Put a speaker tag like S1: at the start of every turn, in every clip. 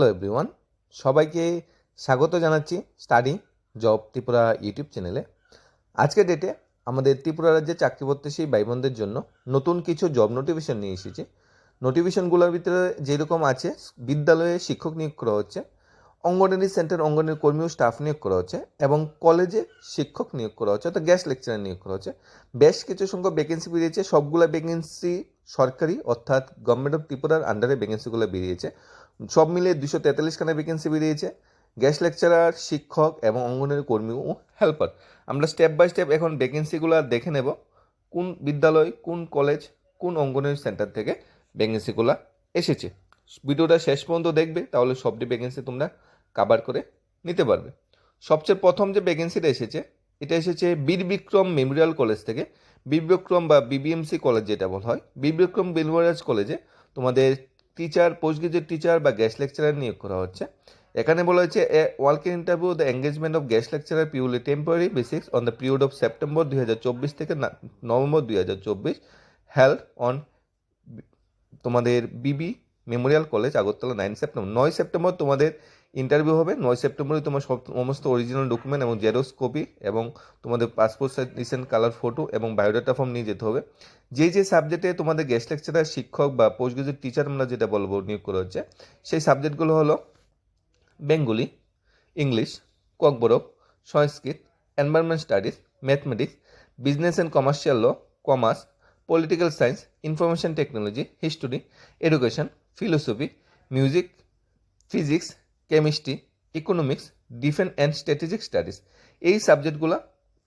S1: Hello everyone সবাইকে স্বাগত জানাচ্ছি স্টাডি জব ত্রিপুরা ইউটিউব চ্যানেলে। আজকের ডেটে আমাদের ত্রিপুরা রাজ্যে চাকরি ভাই বোনদের জন্য নতুন কিছু জব নোটিফিকেশন নিয়ে এসেছি। নোটিফিকেশনগুলোর ভিতরে যেরকম আছে, বিদ্যালয়ে শিক্ষক নিয়োগ করা হচ্ছে, অঙ্গনওয়াড়ি সেন্টার অঙ্গনওয়াড়ি কর্মী ও স্টাফ নিয়োগ করা হচ্ছে, এবং কলেজে শিক্ষক নিয়োগ করা হচ্ছে, অর্থাৎ গ্যাস লেকচারার নিয়োগ করা হচ্ছে। বেশ কিছু সংখ্যক ভ্যাকেন্সি বেরিয়েছে, সবগুলো ভ্যাকেন্সি সরকারি, অর্থাৎ গভর্নমেন্ট অফ ত্রিপুরার আন্ডারে ভ্যাকেন্সিগুলো বেরিয়েছে। সব মিলিয়ে দুশো তেতাল্লিশখানা ভ্যাকেন্সি বেরিয়েছে। গ্যাস লেকচারার শিক্ষক এবং অঙ্গনের কর্মী ও হেল্পার আমরা স্টেপ বাই স্টেপ এখন ভ্যাকেন্সিগুলো দেখে নেব। কোন বিদ্যালয়, কোন কলেজ কোন অঙ্গনের সেন্টার থেকে ভ্যাকেন্সিগুলো এসেছে। ভিডিওটা শেষ পর্যন্ত দেখবে, তাহলে সবটি ভ্যাকেন্সি তোমরা কাভার করে নিতে পারবে। সবচেয়ে প্রথম যে ভ্যাকেন্সিটা এসেছে, এটা এসেছে বীর বিক্রম মেমোরিয়াল কলেজ থেকে। বীর বিক্রম বা বিবিএমসি কলেজ যেটা বলা হয় বীর বিক্রম মেমোরিয়াল কলেজে তোমাদের টিচার পোস্ট গ্রাজুয়েট টিচার বা গ্যাস লেকচারার নিয়োগ করা হচ্ছে। এখানে বলা হয়েছে, a walk in interview the engagement of guest lecturer purely temporary basis on the period of September দুই হাজার চব্বিশ থেকে নভেম্বর দুই হাজার চব্বিশ হেল্ড অন তোমাদের B B memorial college Agartala nine September নয় সেপ্টেম্বর তোমাদের ইন্টারভিউ হবে। নয় সেপ্টেম্বরে তোমার সব, সমস্ত অরিজিনাল ডকুমেন্ট এবং জেরক্স কপি এবং তোমাদের passport size recent colour photo এবং বায়োডাটা ফর্ম নিয়ে যেতে হবে। যে যে সাবজেক্টে তোমাদের গেস্ট লেকচারার শিক্ষক বা পোস্ট গ্রাজুয়েট টিচার আমরা যেটা বলব নিয়োগ করা হচ্ছে, সেই সাবজেক্টগুলো হলো Bengali English Kokborok Sanskrit environment studies mathematics business and commercial law commerce political science information technology history education philosophy music physics chemistry economics defence and strategic studies এই সাবজেক্টগুলো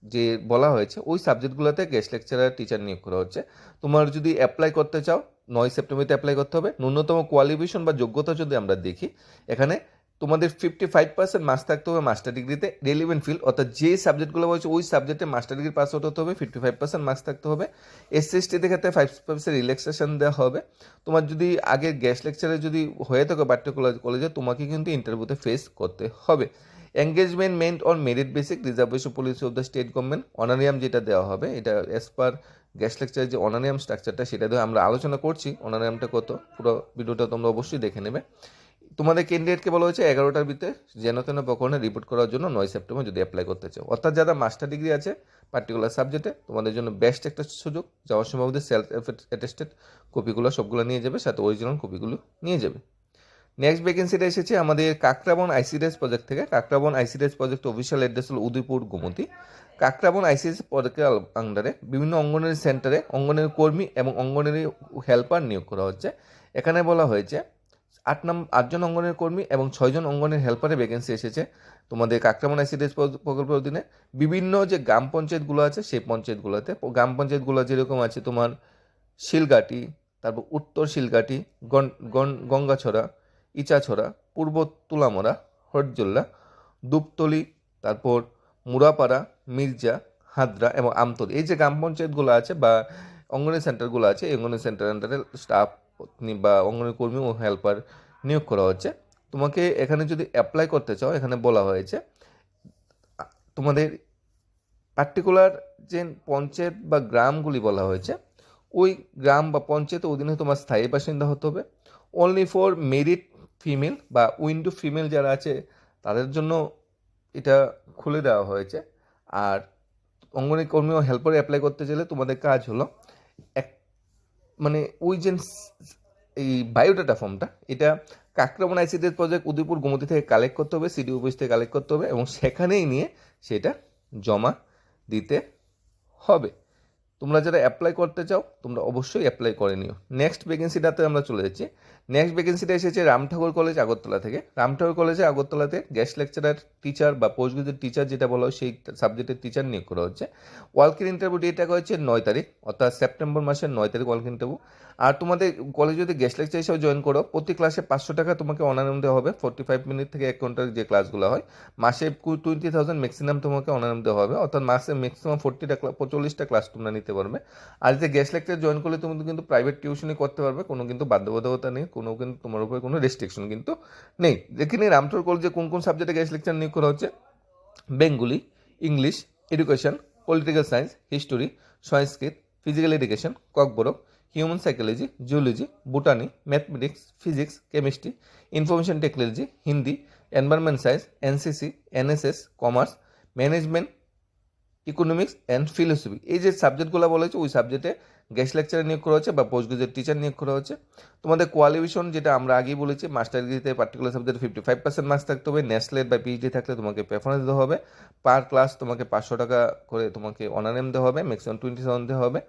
S1: যে বলা হয়েছে, ওই সাবজেক্টগুলোতে গেস্ট লেকচারার টিচার নিয়োগ করা হচ্ছে। তোমার যদি অ্যাপ্লাই করতে চাও, নয় সেপ্টেম্বরতে অ্যাপ্লাই করতে হবে। ন্যূনতম কোয়ালিফিকেশন বা যোগ্যতা যদি আমরা দেখি, এখানে তোমাদের ফিফটি ফাইভ পার্সেন্ট মার্কস থাকতে হবে মাস্টার ডিগ্রিতে রেলিভেন্ট ফিল্ড অর্থাৎ যে সাবজেক্টগুলো বলছে ওই সাবজেক্টে মাস্টার ডিগ্রি পাস আউট হতে হবে ফিফটি ফাইভ পার্সেন্ট মার্কস থাকতে হবে। এসসি এসটিতে ক্ষেত্রে ফাইভ পার্সেন্ট রিল্যাক্সেশন দেওয়া হবে। তোমার যদি আগে গ্যাস লেকচারে যদি হয়ে থাকে পার্টিকুলার কলেজে তোমাকে কিন্তু ইন্টারভিউতে ফেস করতে হবে। Engagement meant on merit basis reservation policy of the state government honorarium যেটা দেওয়া হবে, এটা অ্যাজ পার গ্যাস লেকচারের যে অনারিয়াম স্ট্রাকচারটা সেটা দিয়ে আমরা আলোচনা করছি। অনারিয়ামটা কত? পুরো ভিডিওটা তোমরা অবশ্যই দেখে নেবে। তোমাদের ক্যান্ডিডেটকে বলা হয়েছে এগারোটার ভিতরে যেন তেন প্রকরণে রিপোর্ট করার জন্য নয় সেপ্টেম্বর যদি অ্যাপ্লাই করতে চাও। অর্থাৎ যারা মাস্টার ডিগ্রি আছে পার্টিকুলার সাবজেক্টে তোমাদের জন্য বেস্ট একটা সুযোগ। যাওয়ার সময় ওদের সেলফ অ্যাটেস্টেড কপিগুলো সবগুলো নিয়ে যাবে, সাথে অরিজিনাল কপিগুলো নিয়ে যাবে। নেক্সট ভ্যাকেন্সিটা এসেছে আমাদের কাকরাবন আইসিডিএস প্রজেক্ট থেকে। Kakraban ICDS project official address হল উদয়পুর গোমতী। কাকরাবন আইসিডিএস প্রজেক্টের আন্ডারে বিভিন্ন অঙ্গনের সেন্টারে অঙ্গনের কর্মী এবং অঙ্গনের হেল্পার নিয়োগ করা হচ্ছে। এখানে বলা হয়েছে আট নম্বর আটজন অঙ্গনের কর্মী এবং ছয়জন অঙ্গনের হেল্পারের ভ্যাকেন্সি এসেছে। তোমাদের কাকরামন আইসিডিএস প্রকল্পের অধীনে বিভিন্ন যে গ্রাম পঞ্চায়েতগুলো আছে, সেই পঞ্চায়েতগুলোতে, গ্রাম পঞ্চায়েতগুলো যেরকম আছে তোমার শিলগাটি, তারপর উত্তর গন- গঙ্গাছড়া, ইচাছড়া, পূর্ব তুলামরা হরজল্লা দুপতলি, তারপর মুরাপাড়া, মির্জা, হাদরা এবং আমতলি। এই যে গ্রাম পঞ্চায়েতগুলো আছে বা অঙ্গনওয়াড়ি সেন্টারগুলো আছে, এই অঙ্গনওয়াড়ি সেন্টার স্টাফ বা অঙ্গনওয়াড়ি কর্মী ও হেল্পার নিয়োগ করা হচ্ছে। তোমাকে এখানে যদি অ্যাপ্লাই করতে চাও, এখানে বলা হয়েছে, তোমাদের পার্টিকুলার যে পঞ্চায়েত বা গ্রামগুলি বলা হয়েছে, ওই গ্রাম বা পঞ্চায়েতের অধীনে তোমার স্থায়ী বাসিন্দা হতে হবে। অনলি ফর মেরিট ফিমেল বা উইন্ডো ফিমেল যারা আছে, তাদের জন্য এটা খুলে দেওয়া হয়েছে। আর অঙ্গনওয়াড়ি কর্মী ও হেল্পার অ্যাপ্লাই করতে গেলে তোমাদের কাজ হলো, এক মানে ওই যে এই বায়োডাটা ফর্মটা এটা কাকরামন আইসিডিএস প্রজেক্ট উদয়পুর গোমতি থেকে কালেক্ট করতে হবে সিডি অফিস থেকে কালেক্ট করতে হবে এবং সেখানেই নিয়ে সেটা জমা দিতে হবে। তোমরা যারা অ্যাপ্লাই করতে চাও, তোমরা অবশ্যই অ্যাপ্লাই করে নিও। নেক্সট ভ্যাকেন্সিটাতে আমরা চলে যাচ্ছি। নেক্সট ভ্যাকেন্সিটা এসেছে রামঠাকুর কলেজ আগরতলা থেকে। রামঠাকুর কলেজে আগরতলাতে গেস্ট লেকচারার টিচার বা পোস্ট গ্রাজুয়েট টিচার যেটা বলা হয়, সেই সাবজেক্টের টিচার নিয়োগ করা হচ্ছে। ওয়ালকিন ইন্টারভিউ ডেটটা হচ্ছে নয় তারিখ, অর্থাৎ সেপ্টেম্বর মাসের নয় তারিখ ওয়ালকিন ইন্টারভিউ আর তোমাদের কলেজ যদি গেস্ট লেকচার হিসেবে জয়েন করো, প্রতি ক্লাসে পাঁচশো টাকা তোমাকে অনারাম দেওয়া হবে ফোর্টি ফাইভ মিনিট থেকে এক ঘণ্টার যে ক্লাসগুলো হয়, মাসে টোয়েন্টি থাউজেন্ড ম্যাক্সিমাম তোমাকে অনারাম দেওয়া হবে, অর্থাৎ মাসে ম্যাক্সিমাম ফোর্টিটা পঁচল্লিশটা ক্লাস তোমরা নিতে পারবে। আর যে গেস্ট লেকচার জয়েন করলে, তুমি কিন্তু প্রাইভেট টিউশনই করতে পারবে, কোনো কিন্তু বাধ্যবাধকতা নেই। কোনো কিন্তু তোমার উপরে কোনো রেস্ট্রিকশন কিন্তু নেই। যেখানে রামটোর কলেজে কোন কোন সাবজেক্টে গেস্ট লেকচার নিয়োগ করা হচ্ছে? Bengali, English education political science history Sanskrit physical education Kokborok human psychology geology botany mathematics physics chemistry information technology Hindi environment science NCC NSS commerce management economics and philosophy এই যে সাবজেক্টগুলো বলেছে ওই সাবজেক্টে guest লেকচারে নিয়োগ করা হচ্ছে বা পোস্ট গ্রাজুয়েট টিচার নিয়োগ করা হচ্ছে। তোমাদের কোয়ালিফিকেশন যেটা আমরা আগেই বলেছি মাস্টার ডিগ্রিতে পার্টিকুলার সাবজেক্টে ফিফটি ফাইভ পার্সেন্ট মার্কস থাকতে হবে নেসলেট বা পিএইচডি থাকলে তোমাকে প্রেফারেন্স দেওয়া হবে। পার ক্লাস তোমাকে পাঁচশো টাকা করে তোমাকে অনারেম দেওয়া হবে ম্যাক্সিমাম টোয়েন্টি সেভেন দেওয়া হবে।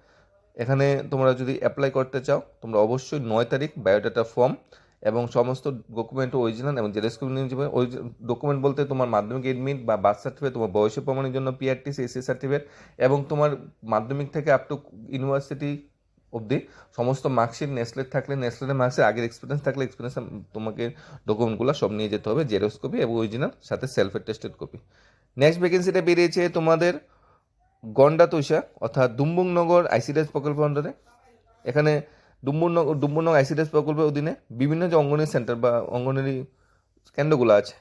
S1: এখানে তোমরা যদি অ্যাপ্লাই করতে চাও, তোমরা অবশ্যই নয় তারিখ বায়োডাটা ফর্ম এবং সমস্ত ডকুমেন্ট অরিজিনাল এবং জেরক্স কপি নিয়ে ডকুমেন্ট বলতে তোমার মাধ্যমিক এডমিট বা বার্থ সার্টিফিকেট তোমার বয়সের প্রমাণের জন্য পিআরটিসি এসসি সার্টিফিকেট এবং তোমার মাধ্যমিক থেকে আপ টু ইউনিভার্সিটি অবধি সমস্ত মার্কশিট নেসলেট থাকলে নেসলেটের মার্কসের আগের এক্সপিরিয়েন্স থাকলে এক্সপিরিয়েন্স তোমাকে ডকুমেন্টগুলো সব নিয়ে যেতে হবে, জেরক্স কপি এবং অরিজিনাল সাথে সেলফ টেস্টেড কপি নেক্সট ভ্যাকেন্সিটা বেরিয়েছে তোমাদের গন্ডা তৈশা, অর্থাৎ দুম্বুংনগর আইসিডিএস প্রকল্প অন্তরে। এখানে ডুম্বুরনগর ডুম্বুরনগর আইসিডিএস প্রকল্পের অধীনে বিভিন্ন যে অঙ্গনওয়াড়ি সেন্টার বা অঙ্গনওয়াড়ি কেন্দ্রগুলো আছে,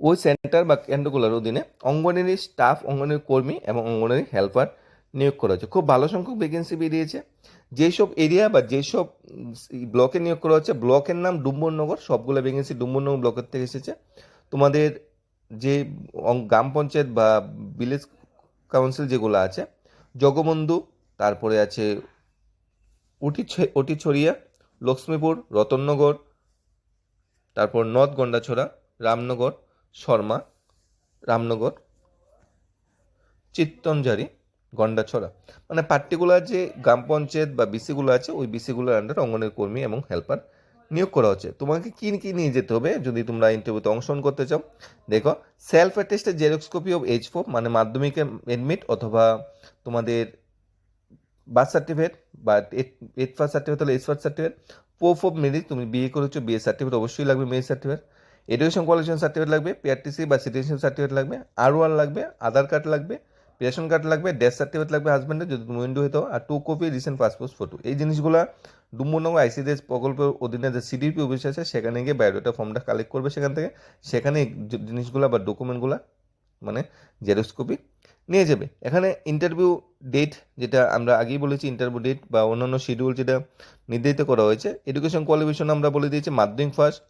S1: ওই সেন্টার বা কেন্দ্রগুলোর অধীনে অঙ্গনওয়াড়ি স্টাফ, অঙ্গনওয়াড়ি কর্মী এবং অঙ্গনওয়াড়ি হেল্পার নিয়োগ করা হচ্ছে। খুব ভালো সংখ্যক ভ্যাকেন্সি বেরিয়েছে। যেসব এরিয়া বা যেসব ব্লকে নিয়োগ করা হচ্ছে, ব্লকের নাম ডুম্বরনগর সবগুলো ভ্যাকেন্সি ডুম্বরনগর ব্লকের থেকে এসেছে। তোমাদের যে গ্রাম পঞ্চায়েত বা ভিলেজ কাউন্সিল যেগুলো আছে, জগবন্ধু, তারপরে আছে উটি ওটিছড়িয়া লক্ষ্মীপুর, রতননগর, তারপর নর্থ গন্ডাছড়া, রামনগর, শর্মা, রামনগর চিত্তনজারি গন্ডাছড়া। মানে পার্টিকুলার যে গ্রাম পঞ্চায়েত বা বিসিগুলো আছে, ওই বিসিগুলোর আন্ডারে অঙ্গনের কর্মী এবং হেল্পার নিয়োগ করা হচ্ছে। তোমাকে কি কি নিয়ে যেতে হবে যদি তোমরা ইন্টারভিউতে অংশগ্রহণ করতে চাও? দেখো self attested xerox copy of H four মানে মাধ্যমিকে এডমিট অথবা তোমাদের বার্থ সার্টিফিকেট বা এইট ফার্স্ট সার্টিফিকেট হলে eight first certificate, proof of merit, তুমি বিয়ে করেছ বিয়ে সার্টিফিকেট অবশ্যই লাগবে merit certificate, education qualification certificate লাগবে পিআরটিসি বা সিটিজেনশিপ সার্টিফিকেট লাগবে আর ওয়ান লাগবে, আধার কার্ড লাগবে, রেশন কার্ড লাগবে, ডেথ সার্টিফিকেট লাগবে হাজব্যান্ডের যদি তুমি উইন্ডো হতো আর two copy recent passport photo এই জিনিসগুলো ডুম্বরনগর আইসিডিএস প্রকল্পের অধীনে যে সিডিপি অফিস আছে, সেখানে গিয়ে বায়োডাটা ফর্মটা কালেক্ট করবে সেখান থেকে। সেখানে জিনিসগুলো বা ডকুমেন্টগুলো মানে জেরক্স কপি নিয়ে যাবে। এখানে ইন্টারভিউ ডেট যেটা আমরা আগেই বলেছি ইন্টারভিউ ডেট বা অন্যান্য শিডিউল যেটা নির্ধারিত করা হয়েছে এডুকেশন কোয়ালিফিকেশন আমরা বলে দিয়েছি মাধ্যমিক ফার্স্ট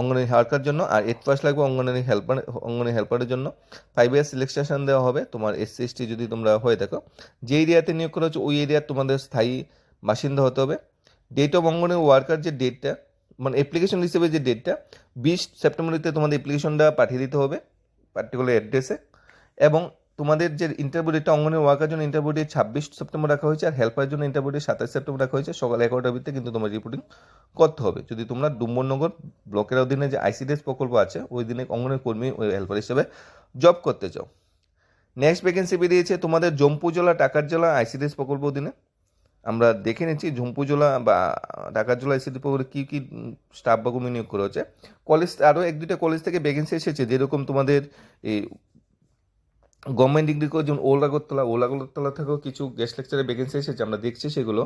S1: অঙ্গনওয়াড়ি হারকার জন্য, আর এইট ফার্স্ট লাগবে অঙ্গনওয়াড়ি হেল্পার অঙ্গনওয়াড়ি হেল্পারের জন্য। ফাইভ ইয়ার সিলেকশন দেওয়া হবে তোমার এসসি এসটি যদি তোমরা হয়ে থাকো। যে এরিয়াতে নিয়োগ করা হচ্ছে, ওই এরিয়ার তোমাদের স্থায়ী বাসিন্দা হতে হবে। ডেট অফ অঙ্গনওয়াড়ি ওয়ার্কার যে ডেটটা মানে অ্যাপ্লিকেশন হিসেবে যে ডেটটা বিশ সেপ্টেম্বরিতে তোমাদের অ্যাপ্লিকেশনটা পাঠিয়ে দিতে হবে পার্টিকুলার অ্যাড্রেসে এবং তোমাদের যে ইন্টারভিউ ডেটটা অঙ্গনের ওয়ার্কার জন্য ইন্টারভিউ ডেট ছাব্বিশ সেপ্টেম্বর রাখা হয়েছে, আর হেল্পারের জন্য ইন্টারভিউ ডেট সাতাশ সেপ্টেম্বর রাখা হয়েছে, সকাল এগারোটার ভিতরে কিন্তু তোমার রিপোর্টিং করতে হবে। যদি তোমরা ডুম্বরনগর ব্লকের অধীনে যে আইসিডিএস প্রকল্প আছে, ওই দিনে অঙ্গনের কর্মী ওই হেল্পার হিসেবে জব করতে চাও। নেক্সট ভ্যাকেন্সি বেরিয়েছে তোমাদের জম্পুজলা টাকার জেলা আইসিডিএস প্রকল্প অধীনে। আমরা দেখে নিচ্ছি ঝুম্পুজলা বা ঢাকার জেলা আইসিডি প্রকল্পে কী কী স্টাফ বা কর্মী নিয়োগ করা হচ্ছে। কলেজ, আরও এক দুইটা কলেজ থেকে ভ্যাকেন্সি এসেছে, যেরকম তোমাদের এই গভর্নমেন্ট ডিগ্রি করে যেমন ওল আগরতলা ওল আগরতলা থেকেও কিছু গেস্ট লেকচারের ভ্যাকেন্সি এসেছে, আমরা দেখছি সেগুলো।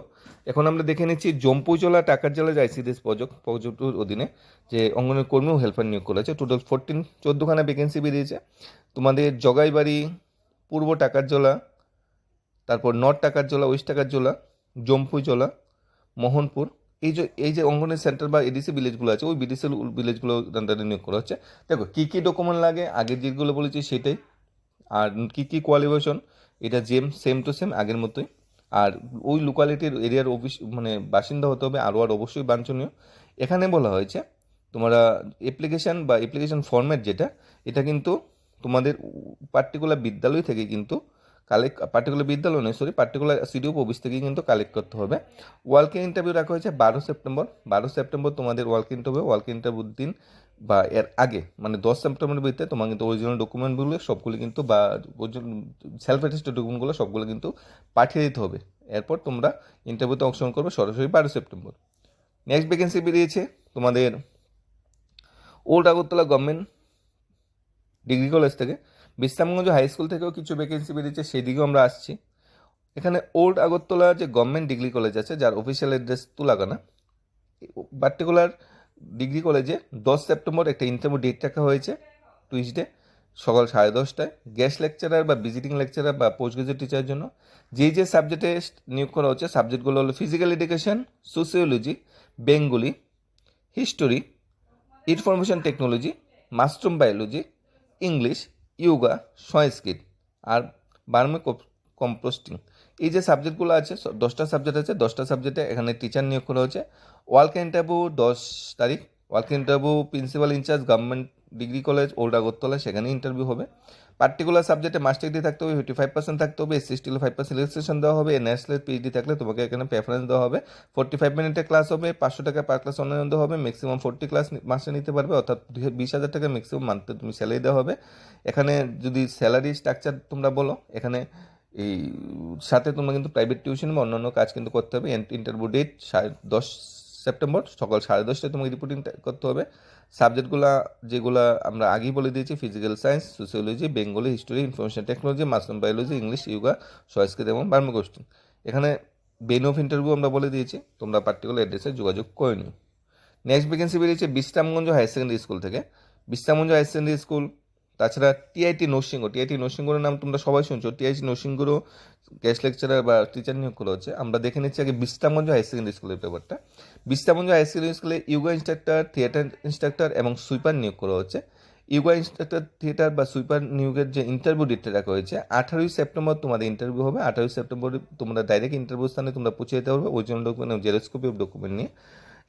S1: এখন আমরা দেখে নিচ্ছি জম্পুজলা টাকার জেলা যে আইসিডিএস প্রজেক্ট প্রজেক্টের অধীনে যে অঙ্গনের কর্মী ও হেল্পার নিয়োগ করেছে টোটাল ফোরটিন চোদ্দোখানা ভ্যাকেন্সি বেরিয়েছে। তোমাদের জগাইবাড়ি, পূর্ব টাকার জেলা, তারপর নর্থ টাকার জেলা ওয়েস্ট টাকার জেলা জম্পুজলা মোহনপুর, এই যে এই যে অঙ্গনের সেন্টার বা এডিসি ভিলেজগুলো আছে, ওই বিডিসি ভিলেজগুলো নিয়োগ করা হচ্ছে। দেখো, কী কী ডকুমেন্ট লাগে? আগের যেগুলো বলেছি সেটাই। আর কী কী কোয়ালিফিকেশন এটা জেম সেম টু সেম আগের মতোই। আর ওই লোকালিটির এরিয়ার অফিস মানে বাসিন্দা হতে হবে আরও আর অবশ্যই বাঞ্ছনীয়। এখানে বলা হয়েছে, তোমরা অ্যাপ্লিকেশান বা অ্যাপ্লিকেশান ফর্ম্যাট যেটা, এটা কিন্তু তোমাদের পার্টিকুলার বিদ্যালয় থেকে কিন্তু কালেক্ট পার্টিকুলার বিদ্যালয় নয় সরি পার্টিকুলার সিডিও অফিস থেকে কিন্তু কালেক্ট করতে হবে। ওয়ালকে ইন্টারভিউ রাখা হয়েছে বারো সেপ্টেম্বর। বারো সেপ্টেম্বর তোমাদের ওয়ালকে ইন্টারভিউ ওয়ালকে ইন্টারভিউর দিন। বা এর আগে মানে দশ সেপ্টেম্বরের ভিতরে তোমার কিন্তু অরিজিনাল ডকুমেন্টগুলো সবগুলো কিন্তু বা সেলফ অ্যাটেস্টেড ডকুমেন্টগুলো সবগুলো কিন্তু পাঠিয়ে দিতে হবে। এরপর তোমরা ইন্টারভিউতে অংশগ্রহণ করবে সরাসরি বারো সেপ্টেম্বর। নেক্সট ভ্যাকেন্সি বেরিয়েছে তোমাদের old Agartala government degree college থেকে। বিশ্রামগঞ্জ হাই স্কুল থেকেও কিছু ভ্যাকেন্সি বেরিয়েছে সেই দিকেও আমরা আসছি। এখানে ওল্ড আগরতলা যে গভর্নমেন্ট ডিগ্রি কলেজ আছে, যার official address Tulagana. Particular degree কলেজে দশ সেপ্টেম্বর একটা ইন্টারভিউ ডেট রাখা হয়েছে টুইসডে, সকাল সাড়ে দশটায়। গেস্ট লেকচারার বা ভিজিটিং লেকচারার বা পোস্ট গ্রাজুয়েট টিচারের জন্য যে যে সাবজেক্টে নিয়োগ করা হচ্ছে, সাবজেক্টগুলো হলো physical education, sociology, Bengali, history, information technology, mushroom biology, English, yoga, Sanskrit আর বার্মে কম্পোস্টিং। এই যে সাবজেক্টগুলো আছে দশটা সাবজেক্ট আছে, দশটা সাবজেক্টে এখানে টিচার নিয়োগ করা হচ্ছে ওয়ার্ক ইন্টারভিউ দশ তারিখ। Work interview principal in charge government degree college old Agartala সেখানে ইন্টারভিউ হবে। পার্টিকুলার সাবজেক্টে মাস্টার ডিগ্রি থাকতে হবে ফিফটি ফাইভ পার্সেন্ট থাকতে হবে SC ST five percent registration দেওয়া হবে ন্যাশনাল পিএইচডি থাকলে তোমাকে এখানে প্রেফারেন্স দেওয়া হবে। ফোর্টি ফাইভ মিনিটের ক্লাস হবে, পাঁচশো টাকা পার ক্লাস অনলাইন দেওয়া হবে ম্যাক্সিমাম ফোর্টি ক্লাস মাসে নিতে পারবে, অর্থাৎ বিশ হাজার টাকা ম্যাক্সিমাম মান্থে তুমি স্যালারি দেওয়া হবে। এখানে যদি স্যালারি স্ট্রাকচার তোমরা বলো, এখানে এই, সাথে তোমরা কিন্তু প্রাইভেট টিউশন বা অন্যান্য কাজ কিন্তু করতে হবে। ইন্টারভিউ ডেট সাড়ে দশ সেপ্টেম্বর, সকাল সাড়ে দশটায় তোমাকে রিপোর্টিং করতে হবে। সাবজেক্টগুলো যেগুলো আমরা আগেই বলে দিয়েছি physical science sociology Bengali history information technology mushroom biology English yoga Sanskrit এবং বার্মোকোস্টিং এখানে বেন অফ ইন্টারভিউ আমরা বলে দিয়েছি, তোমরা পার্টিকুলার অ্যাড্রেসে যোগাযোগ করে নিও। নেক্সট ভ্যাকেন্সি বেরিয়েছে বিশ্রামগঞ্জ হায়ার সেকেন্ডারি স্কুল থেকে। বিশ্রামগঞ্জ হায়ার সেকেন্ডারি স্কুল তাছাড়া টিআইটি নরসিংহ, টিআইটি নরসিংহর নাম তোমরা সবাই শুনছো। টিআইটি নরসিংহরও গেস্ট লেকচারার বা টিচার নিয়োগ করা হচ্ছে। আমরা দেখে নিচ্ছি আগে বিশ্রামগঞ্জ হায়ার সেকেন্ডারি স্কুলের ব্যাপারটা। বিশ্রামগঞ্জ হায়ার সেকেন্ডারি স্কুলে ইয়োগা ইনস্ট্রাক্টর থিয়েটার ইনস্ট্রাক্টর এবং সুইপার নিয়োগ করা হচ্ছে। ইয়োগা ইনস্ট্রাক্টর থিয়েটার বা সুইপার নিয়োগের যে ইন্টারভিউ ডেটটা রাখা হয়েছে, আঠারোই সেপ্টেম্বর তোমাদের ইন্টারভিউ হবে। আঠারোই সেপ্টেম্বর তোমরা ডাইরেক্ট ইন্টারভিউ স্থানে তোমরা পৌঁছে যেতে পারবে। ওরিজিনাল ডকুমেন্ট এবং জেরক্সকপি অফ ডকুমেন্ট নিয়ে।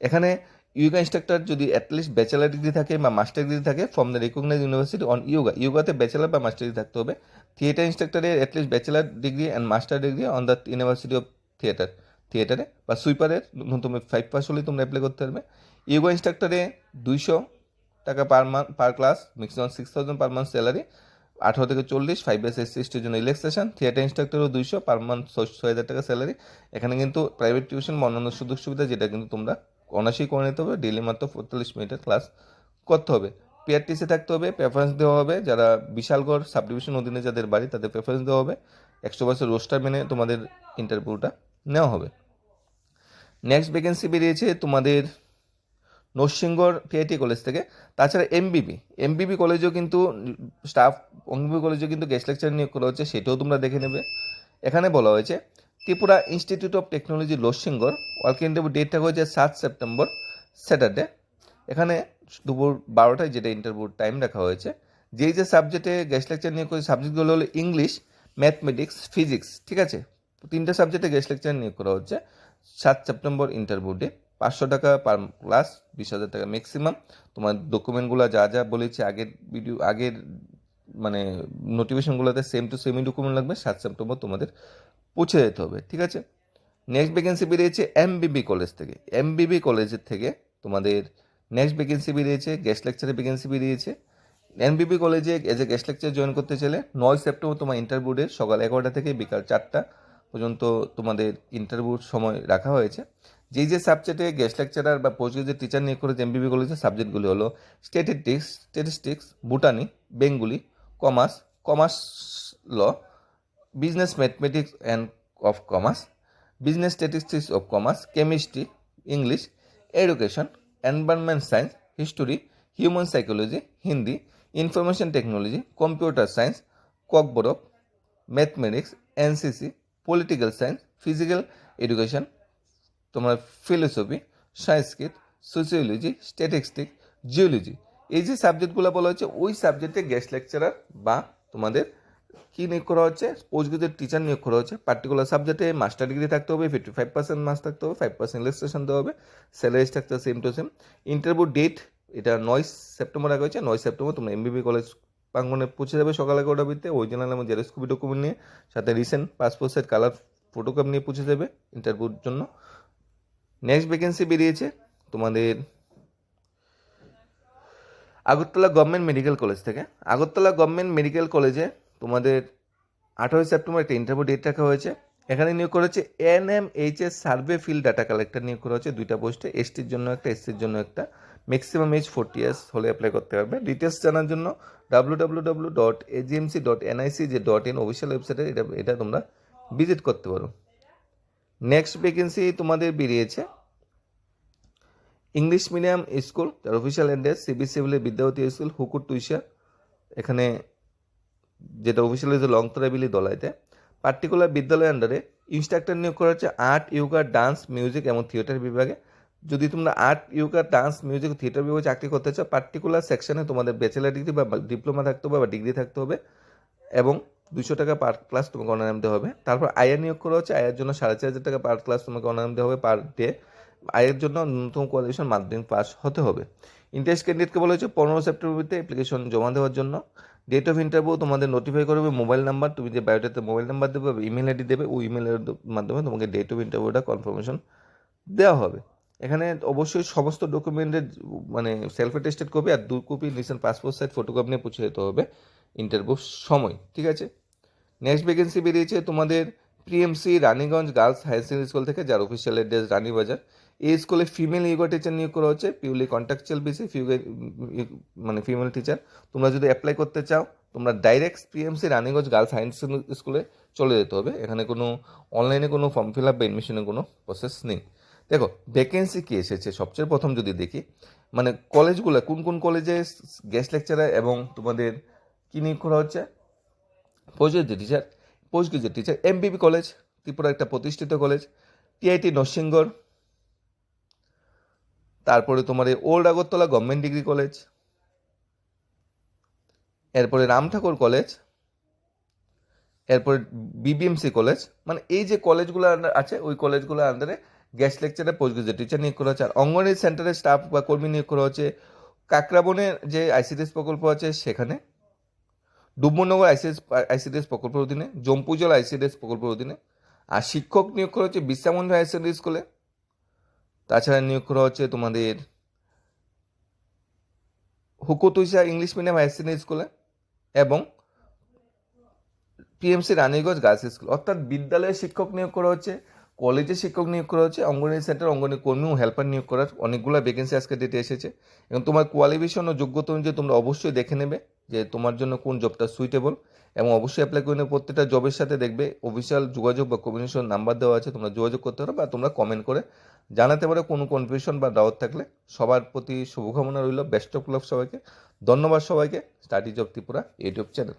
S1: এখানে ইয়োগা ইনস্ট্রাক্টর যদি অ্যাটলিস্ট ব্যাচেলার ডিগ্রি থাকে বা মাস্টার ডিগ্রি থাকে from the recognise university on yoga ইয়োগাতে bachelor বা মাস্টার ডিগ্রি থাকতে হবে। Theatre ইনস্ট্রাক্টরের at least bachelor degree and master degree on the university of theatre থিয়েটারে বা সুইপারের তুমি ফাইভ পাস হলেই তোমরা অ্যাপ্লাই করতে পারবে। ইয়োগা ইনস্ট্রাক্টরে দুইশো টাকা per month per class maximum six thousand per month salary আঠারো থেকে চল্লিশ ফাইভ এস এস সিস্টির জন্য ইলেকট্রেশন থিয়েটার ইনস্ট্রাক্টরও দুইশো পার মান্থ ছয় হাজার টাকা স্যালারি এখানে কিন্তু প্রাইভেট টিউশন বা অন্যান্য সুযোগ সুবিধা যেটা কিন্তু তোমরা অনায়াসেই করে নিতে হবে। ডেলি মাত্র পঁয়তাল্লিশ মিনিটের ক্লাস করতে হবে। পিআরটিসি থাকতে হবে প্রেফারেন্স দেওয়া হবে। যারা বিশালগড় সাব ডিভিশন অধীনে যাদের বাড়ি, তাদের প্রেফারেন্স দেওয়া হবে। একশো বছর রোস্টার মেনে তোমাদের ইন্টারভিউটা নেওয়া হবে। নেক্সট ভ্যাকেন্সি বেরিয়েছে তোমাদের নরসিংগড় পিআইটি কলেজ থেকে। তাছাড়া এমবিবি এমবিবি কলেজেও কিন্তু স্টাফ এমবিবি কলেজেও কিন্তু গেস্ট লেকচার নিয়োগ করা হচ্ছে, সেটাও তোমরা দেখে নেবে। এখানে বলা হয়েছে Tripura institute of technology Narsingarh work ডেটটা হয়েছে সাত সেপ্টেম্বর স্যাটারডে এখানে দুপুর বারোটায় যেটা ইন্টারভিউ টাইম রাখা হয়েছে, যেই যে সাবজেক্টে গেস্ট লেকচার নিয়োগ করেছে সাবজেক্টগুলো হলো ইংলিশ ম্যাথমেটিক্স ফিজিক্স ঠিক আছে? তিনটে সাবজেক্টে গেস্ট লেকচার নিয়োগ করা হচ্ছে, সাত সেপ্টেম্বর ইন্টারভিউ ডে পাঁচশো টাকা পার ক্লাস বিশ হাজার টাকা ম্যাক্সিমাম তোমার ডকুমেন্টগুলো যা যা বলেছি, আগের ভিডিও আগের মানে নোটিফিকেশনগুলোতে সেম টু সেমই ডকুমেন্ট লাগবে। সাত সেপ্টেম্বর তোমাদের পৌঁছে যেতে হবে, ঠিক আছে? নেক্সট ভ্যাকেন্সি বেরিয়েছে এমবিবি কলেজ থেকে। এমবিবি কলেজের থেকে তোমাদের নেক্সট ভ্যাকেন্সি বেরিয়েছে গেস্ট লেকচারের ভ্যাকেন্সি বেরিয়েছে। এমবিবি কলেজে as a guest lecture join করতে চাইলে নয় সেপ্টেম্বর তোমার ইন্টারভিউ ডে সকাল এগারোটা থেকে বিকাল চারটা পর্যন্ত তোমাদের ইন্টারভিউর সময় রাখা হয়েছে। যেই যে সাবজেক্টে গেস্ট লেকচারার বা গ্রাজুয়েট টিচার নিয়োগ করেছে এমবিবি কলেজের সাবজেক্টগুলি হলো statistics statistics botany Bengali commerce commerce law business mathematics and of commerce business statistics of commerce chemistry English education environment science history human psychology Hindi information technology computer science Kokborok mathematics NCC political science physical education তোমার philosophy Sanskrit sociology statistic geology এই যে সাবজেক্টগুলো বলা হচ্ছে ওই সাবজেক্টে guest lecturer বা তোমাদের কী নিয়োগ করা হচ্ছে? পোস্ট গ্রাজুয়েট টিচার নিয়োগ করা হচ্ছে। পার্টিকুলার সাবজেক্টে মাস্টার ডিগ্রি থাকতে হবে ফিফটি ফাইভ পার্সেন্ট মার্কস থাকতে হবে ফাইভ পার্সেন্ট ইলেকট্রেশন দেওয়া হবে স্যালারি থাকতে same to same interview date এটা নয় সেপ্টেম্বর রাখা হয়েছে, নয় সেপ্টেম্বর তোমরা এমবিবি কলেজ প্রাঙ্গনে পৌঁছে যাবে সকাল এগারোটার ভিত্তিতে। অরিজিনাল এবং জেরক্স কপি ডকুমেন্ট নিয়ে, সাথে recent passport size colour photocopy নিয়ে পৌঁছে যাবে ইন্টারভিউর জন্য। নেক্সট ভ্যাকেন্সি বেরিয়েছে তোমাদের আগরতলা গভর্নমেন্ট মেডিকেল কলেজ থেকে। আগরতলা গভর্নমেন্ট মেডিকেল কলেজে তোমাদের আঠারোই সেপ্টেম্বর একটা ইন্টারভিউ ডেট রাখা হয়েছে। এখানে নিয়োগ করা হচ্ছে N M H S survey field data collector নিয়োগ করা হচ্ছে দুইটা পোস্টে এসটির জন্য একটা এসসির জন্য একটা। ম্যাক্সিমাম এজ ফোরটি ইয়ার্স হলে অ্যাপ্লাই করতে পারবে। ডিটেলস জানার জন্য W W W dot AGMC dot NIC যে ডট ইন অফিসিয়াল ওয়েবসাইটে এটা এটা তোমরা ভিজিট করতে পারো। নেক্সট ভ্যাকেন্সি তোমাদের বেরিয়েছে। ইংলিশ মিডিয়াম স্কুল যার অফিসিয়াল অ্যাড্রেস সিবিসি বলে বিদ্যাবতী স্কুল হুকুর তুইশা এখানে যেটা অফিসিয়ালি যে লংতরাবিলি দলাইতে পার্টিকুলার বিদ্যালয়ের আন্ডারে ইনস্ট্রাক্টর নিয়োগ করা হচ্ছে আর্ট ইয়োগা ডান্স মিউজিক এবং থিয়েটার বিভাগে। যদি তোমরা art yoga dance music theatre বিভাগে চাকরি করতে চাও পার্টিকুলার সেকশনে তোমাদের ব্যাচেলার ডিগ্রি বা ডিপ্লোমা থাকতে হবে বা ডিগ্রি থাকতে হবে এবং দুশো টাকা পার ক্লাস তোমাকে অনারাম দেওয়া হবে। তারপর আয়ের নিয়োগ করা হচ্ছে, আয়ের জন্য সাড়ে চার হাজার টাকা পার ক্লাস তোমাকে অনারাম দেওয়া হবে পার ডে আয়ের জন্য ন্যূনতম কোয়ালিফিকেশন মাধ্যমিক পাস হতে হবে। ইন্টারেস্ট ক্যান্ডিডেটকে বলা হয়েছে, পনেরো সেপ্টেম্বরতে অ্যাপ্লিকেশন জমা দেওয়ার জন্য। ডেট অফ ইন্টারভিউ তোমাদের নোটিফাই করবে মোবাইল নাম্বার তুমি যে বায়োডাতে মোবাইল নাম্বার দেবে ইমেল আইডি দেবে, ওই ইমেলের মাধ্যমে তোমাকে ডেট অফ ইন্টারভিউটা কনফার্মেশন দেওয়া হবে। এখানে অবশ্যই সমস্ত ডকুমেন্টের মানে সেলফ অ্যাটেস্টেড কপি আর দু copy recent passport size photocopy নিয়ে পৌঁছে যেতে হবে ইন্টারভিউ সময়, ঠিক আছে? নেক্সট ভ্যাকেন্সি বেরিয়েছে তোমাদের প্রিএমসি Raniganj girls higher secondary school থেকে, যার অফিসিয়াল অ্যাড্রেস রানীবাজার। এই স্কুলে ফিমেল ইয়োগা টিচার নিয়োগ করা হচ্ছে পিউলি কন্ট্রাকচুয়াল বেসি মানে ফিমেল টিচার তোমরা যদি অ্যাপ্লাই করতে চাও, তোমরা direct PMC Raniganj girls high স্কুলে চলে যেতে হবে। এখানে কোনো অনলাইনে কোনো ফর্ম ফিল আপ বা এডমিশনের কোনো প্রসেস নেই। দেখো ভ্যাকেন্সি কী এসেছে? সবচেয়ে প্রথম যদি দেখি মানে কলেজগুলো, কোন কোন কলেজে গেস্ট লেকচারার এবং তোমাদের কী নিয়োগ করা হচ্ছে? Post graduate teacher post graduate teacher MBB college Tripura একটা প্রতিষ্ঠিত কলেজ টিআইটি নরসিংগড় তারপরে তোমার এই old Agartala government degree college এরপরে রাম ঠাকুর কলেজ এরপরে বিবিএমসি কলেজ মানে এই যে কলেজগুলো আছে, ওই কলেজগুলোর আন্ডারে গেস্ট লেকচারে পোস্ট গ্রাজুয়েট টিচার নিয়োগ করা হচ্ছে। আর অঙ্গনওয়াড়ি সেন্টারের স্টাফ বা কর্মী নিয়োগ করা হচ্ছে। কাকরাবনের যে আইসিডিএস প্রকল্প আছে সেখানে। ডুবনগর আইসিএস আইসিডিএস প্রকল্পের অধীনে জম্পুজল আইসিডিএস প্রকল্পের অধীনে। আর শিক্ষক নিয়োগ করা হচ্ছে বিশ্যামন্দির হায়ার সেকেন্ডারি স্কুলে। তাছাড়া নিয়োগ করা হচ্ছে তোমাদের হুকুতুইসা ইংলিশ মিডিয়াম হায়ার সেকেন্ডারি স্কুলে এবং পিএমসি রানীগঞ্জ গার্লস স্কুল। অর্থাৎ বিদ্যালয়ে শিক্ষক নিয়োগ করা হচ্ছে কলেজে শিক্ষক নিয়োগ করা হচ্ছে, অঙ্গনওয়াড়ি সেন্টার, অঙ্গনওয়াড়ি কর্মী ও হেল্পার নিয়োগ করার অনেকগুলো ভ্যাকেন্সি আজকে ডেটে এসেছে। এবং তোমার কোয়ালিফিকেশন ও যোগ্যতা অনুযায়ী তোমরা অবশ্যই দেখে নেবে যে তোমার জন্য কোন জবটা সুইটেবল এবং অবশ্যই অ্যাপ্লাই করে প্রত্যেকটা জবের সাথে দেখবে অফিসিয়াল যোগাযোগ বা কমিউনিকেশন নাম্বার দেওয়া আছে, তোমরা যোগাযোগ করতে পারো বা তোমরা কমেন্ট করে জানাতে পারো কোনো কনফিউশন বা ডাউট থাকলে। সবার প্রতি শুভকামনা রইল। বেস্ট অফ লাভ সবাইকে। ধন্যবাদ সবাইকে। Study job Tripura YouTube channel